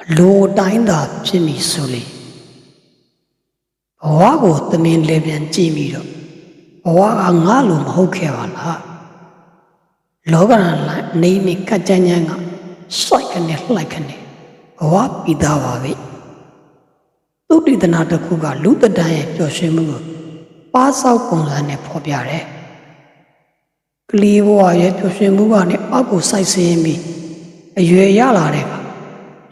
အလိုတိုင်းသာဖြစ်မိဆိုလေဘဝကိုသမင်လေပြန်ကြည့်ပြီးတော့ဘဝကငါလိုမဟုတ်ခဲ့ပါလားလောကရန်လိုက်နေမိကကြမ်းကြမ်းကစိုက်ကနေလှိုက်ကနေဘဝပြီးသားပါပဲသုတိတနာတစ်ခုကလူတတန်းရဲ့ပျော်ရွှင်မှုကိုပါဆောက်ပုံစံနဲ့ဖော်ပြတယ်ကလေးဘဝရဲ့ပျော်ရွှင်မှုကနေအောက်ကိုစိုက်ဆင်းပြီးအရွယ်ရလာတဲ့က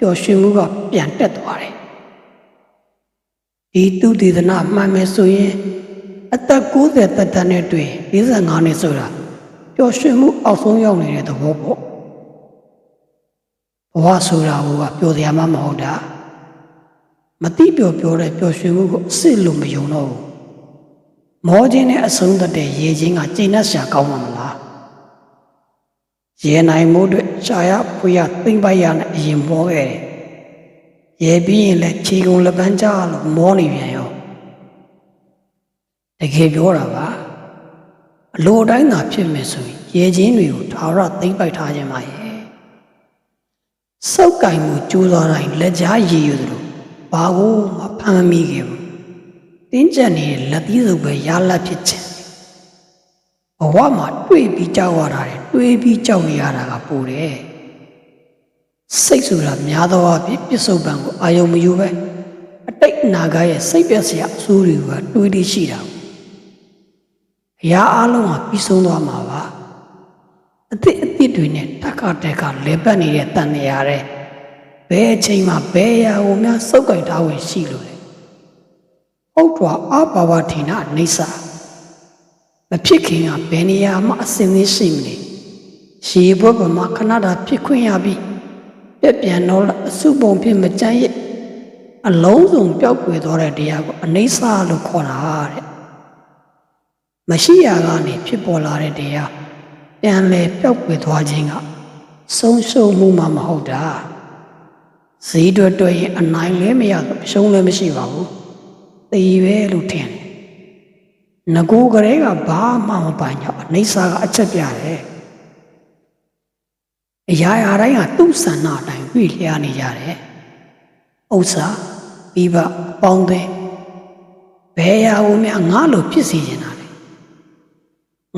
ပျော်ရွှင်မှုကပြန်တက်သွားတယ်ဒီသုတေသနမှန်မယ်ဆိုရင်အသက်60သက်တမ်းနဲ့တွေ့45နှစ်ဆိုတာပျော်ရွှင်မှုအောက်ဆုံးရောက်နေတဲ့သဘောပေါ့ဘဝဆိုတာကပျော်စရာမှမဟုတ်တာမတိပျော်ပျော်တဲ့ပျော်ရွှင်မှုကိုအစ်စ်လို့မယုံတော့ဘူးမောခြင်းနဲ့အဆုံးသတ်တဲ့ရေချင်းကကျိန်းတ်ရှာကောင်းမှာမလားရေနိုင်မှုအတွက် ရှားရဖွေရသိမ့်ပိုက်ရနဲ့အရင်မောခဲ့တယ်ရေပြီးရင်လည်းခြေကုံလက်ပန်းကြားလို့မောနေပြန်ရောတကယ်ပြောတာပါအလိုတိုင်းသာဖြစ်မယ်ဆိုရင်ရေချင်းတွေကိုထာဝရသိမ့်ပိုက်ထားခြင်းပါရဲ့စောက်ကင်မှုကြိုးစားတိုင်းလက်ကြားရည်ရသလိုဘာကိုမှဖမ်းမိခဲ့ဘူးတင်းကျပ်နေတဲ့လက်သီးစုပ်ပဲရလက်ဖြစ်ခြင်း ဘဝမှာတွေ့ပြီးကြောက်ရတာတယ်တွေးပြီးကြောက်နေရတာကပိုတယ်စိတ်ဆိုတာများသောအားဖြင့်ပြစ္ဆုတ်ပံကိုအာယုံမယူပဲအတိတ်အနာဂတ်ရဲ့စိတ်ပြက်စရာအဆိုးတွေကတွေးပြီးရှိတာအရာအလုံးကပြီးဆုံးသွားမှာပါအသစ်အသစ်တွေနဲ့တက်ကတက်ကလဲပတ်နေတဲ့တန်နေရတဲ့ဘယ်အချိန်မှဘယ်အရာကိုများစုပ်ကိုင်ထားဝင်ရှိလို့လဲဟုတ်တော့အဘာဝထိနာနေစာ မဖြစ်ခင်ကဘယ်နေရာမှအစင်းသေးရှိမလဲရေဘွက်ပမှာခဏတာဖြစ်ခွင့်ရပြီးပြက်ပြန်တော့အစုပုံဖြစ်မကြမ်းရဲ့အလုံးစုံပျောက်ကွယ်သွားတဲ့တရားကိုအနေစာလို့ခေါ်တာတဲ့မရှိရကနေဖြစ်ပေါ်လာတဲ့တရားပြန်လဲပျောက်ကွယ်သွားခြင်းကဆုံးရှုံးမှုမှမဟုတ်တာဈေးတွက်တွက်ရင်အနိုင်လည်းမရဘူးရှုံးလည်းမရှိပါဘူးသေပဲလို့ထင်တယ် ငကိုကလေးကဘာမှမပိုင်ကြောင့်အနေစာကအချက်ပြတယ်အရာရာတိုင်းကသူ့ဆန္ဒအတိုင်းပြည့်လျားနေကြတယ်ဥစ္စာပြီးပါအပေါင်းအသင်းဘယ်ရာကိုများငါလိုဖြစ်စေချင်တာလဲ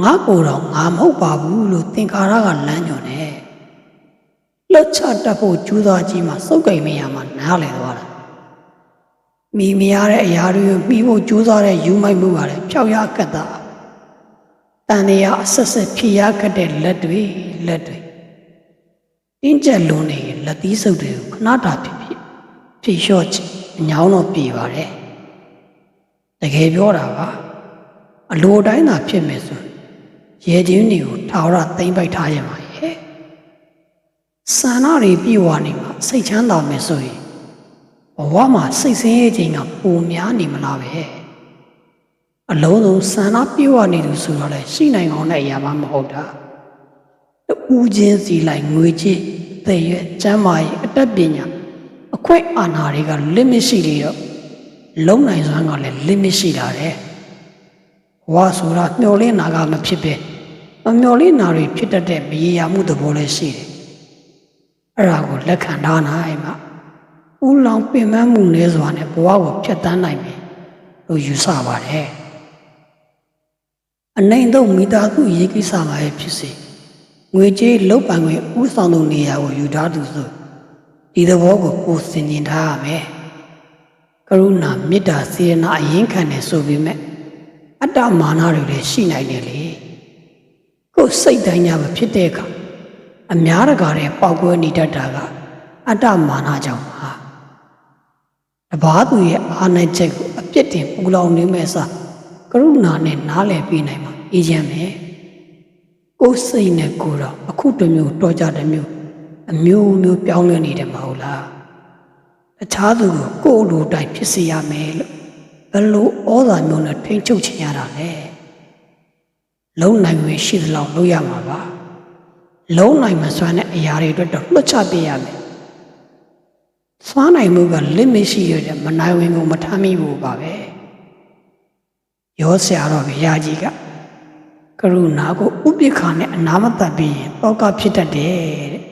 ငါကိုယ်တော့ငါမဟုတ်ပါဘူးလို့သင်္ခါရကလမ်းညွန်တယ်လှုပ်ချတတ်ဖို့ကြိုးစားကြည့်မှစုပ်ကိမ်မရမှနားလည်သွားတာ မိမရတဲ့အရာတွေကိုမှီဖို့ကြိုးစားတဲ့ယူမိုက်မှုကလည်းဖြောက်ရကတ်တာတန်နေရအဆက်ဆက်ဖြေရကတ်တဲ့လက်တွေလက်တွေတင်းကျပ်လွန်နေရင်လက်သီးစုပ်တွေကိုခဏတာဖြစ်ဖြစ်ဖြေလျှော့ချင်အညောင်းတော့ပြေပါတယ်တကယ်ပြောတာပါအလိုတိုင်းသာဖြစ်မယ်ဆိုရေချင်းတွေကိုထာဝရသိမ့်ပိုက်ထားရမှာရဲ့ဆန္ဒတွေပြေဝနေမှာစိတ်ချမ်းသာမယ်ဆိုရင် ဘဝမှာစိတ်ဆင်းရဲခြင်းကပိုများနေမလားပဲအလုံးစုံဆန္ဒပြေဝနေသူဆိုတော့လေရှိနိုင်အောင်တဲ့အရာမှမဟုတ်တာတူးချင်းစီလိုက်ငွေချင်းသေရွက်ကျမ်းမာရေးအတတ်ပညာအခွင့်အာဏာတွေက limit ရှိနေတော့လုံနိုင်စွမ်းကလည်း limit ရှိတာတဲ့ဘဝဆိုတာမျောလင်းနာကမဖြစ်ပဲမမျောလင်းနာတွေဖြစ်တတ်တဲ့မရေရာမှုသဘောလည်းရှိတယ်အဲ့ဒါကိုလက်ခံထားနိုင်မှာ ဦးလောင်ပင်ပန်းမှုလဲစွာနဲ့ဘဝကိုဖျက်ဆီးနိုင်ပြီလို့ယူဆပါတယ်အနိုင်တော့မိသားစုရေးကိစ္စပါရဲ့ဖြစ်စေငွေကြေးလုတ်ပံငွေဥဆောင်သူနေရာကိုယူထားသူဆိုဒီသဘောကိုကိုယ်စင်ကျင်ထားရမယ်ကရုဏာမေတ္တာစေရနာအရင်ခံတယ်ဆိုပေမဲ့အတ္တမာနတွေလည်းရှိနိုင်တယ်လေကိုယ်စိတ်တိုင်းညာမဖြစ်တဲ့အခါအများတကာတဲ့ပေါက်ကွဲနေတတ်တာကအတ္တမာနကြောင့်ပါ တပားသူရဲ့အာဏာချက်ကိုအပြစ်တင်ပူလောင်နေမဲ့စားကရုဏာနဲ့နားလည်ပေးနိုင်မှာအေးချမ်းမယ်ကိုယ်စိတ်နဲ့ကိုယ်တော့အခုတစ်မျိုးတော်ကြတစ်မျိုးအမျိုးမျိုးပြောင်းလဲနေတယ်မဟုတ်လားတခြားသူကိုကိုယ်လိုတိုင်းဖြစ်စေရမယ်လို့ဘယ်လိုဩဇာမျိုးနဲ့ထိန်ချုပ်ချင်ရတာလဲလုံနိုင်ဝင်ရှိသလောက်လုပ်ရမှာပါလုံနိုင်မစွမ်းတဲ့အရာတွေအတွက်တော့လွတ်ချပေးရမယ် စွမ်းနိုင်မှုက limit ရှိရတဲ့မနိုင်ဝင်ကိုမထမ်းမိဘူးပါပဲရောဆရာတော်ဘုရားကြီးကကရုဏာကိုဥပိ္ပခာနဲ့အနာမတတ်ပြီးရင်တောကဖြစ်တတ်တယ်တဲ့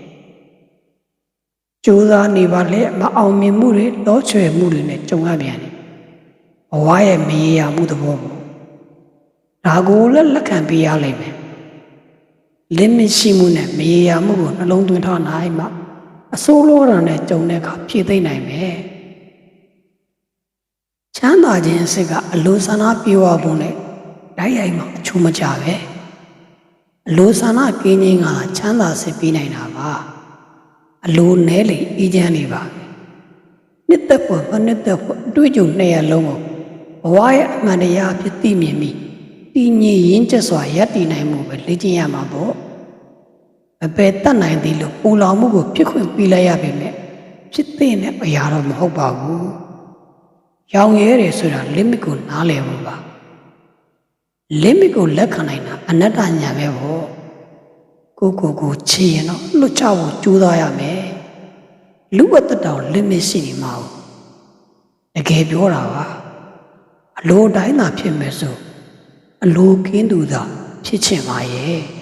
ကြိုးစားနေပါလေမအောင်မြင်မှုတွေလောချွေမှုတွေနဲ့ကြုံရပြန်တယ်ဘဝရဲ့မရေရာမှုသဘောပေါ့ဒါကိုလည်းလက်ခံပေးရလိမ့်မယ် limit ရှိမှုနဲ့မရေရာမှုကိုနှလုံးသွင်းထားနိုင်မှ အစိုးလို့ရတဲ့ကြုံတဲ့အခါဖြည့်သိမ့်နိုင်မယ်ချမ်းသာခြင်းစိတ်ကအလိုဆန္ဒပြေဝဖို့နဲ့တိုက်ရိုက်မှအချိုးမကြပဲအလိုဆန္ဒကင်းခြင်းကချမ်းသာစိတ်ပြီးနိုင်တာပါအလိုနဲလေအေးချမ်းနေပါနှစ်သက်ဖို့မနှစ်သက်ဖို့အတွေ့အကြုံနှစ်ရလုံးကိုဘဝရဲ့အမှန်တရားဖြစ်သိမြင်ပြီးတည်ငြိမ်ရင်းကျက်စွာရပ်တည်နိုင်မှုပဲလေ့ကျင့်ရမှာပေါ့ မပယ်တတ်နိုင်သေးလို့ပူလောင်မှုကိုဖြစ်ခွင့်ပေးလိုက်ရပေမဲ့ဖြစ်တဲ့အရာတော့မဟုတ်ပါဘူး။ရောင်ရဲတယ်ဆိုတာ limit ကိုနားလည်ဖို့ပါ။ limit ကိုလက်ခံနိုင်တာအနတ္တညာပဲပေါ့။ကိုကိုကိုချေရင်တော့လွတ်ချဖို့ကြိုးစားရမယ်။လူဝတ္တတောင် limit ရှိနေမှာ။တကယ်ပြောတာပါ။အလိုတိုင်းသာဖြစ်မယ်ဆိုအလိုကင်းသူသာဖြစ်ချင်ပါရဲ့။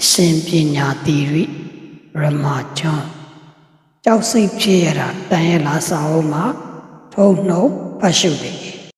အရှင်ပညာတိရိရမချွန်ကြောက်စိတ်ဖြစ်ရတာတန်ရလားစာအုပ်မှာထုံနှုတ်ဖတ်ရှုတယ်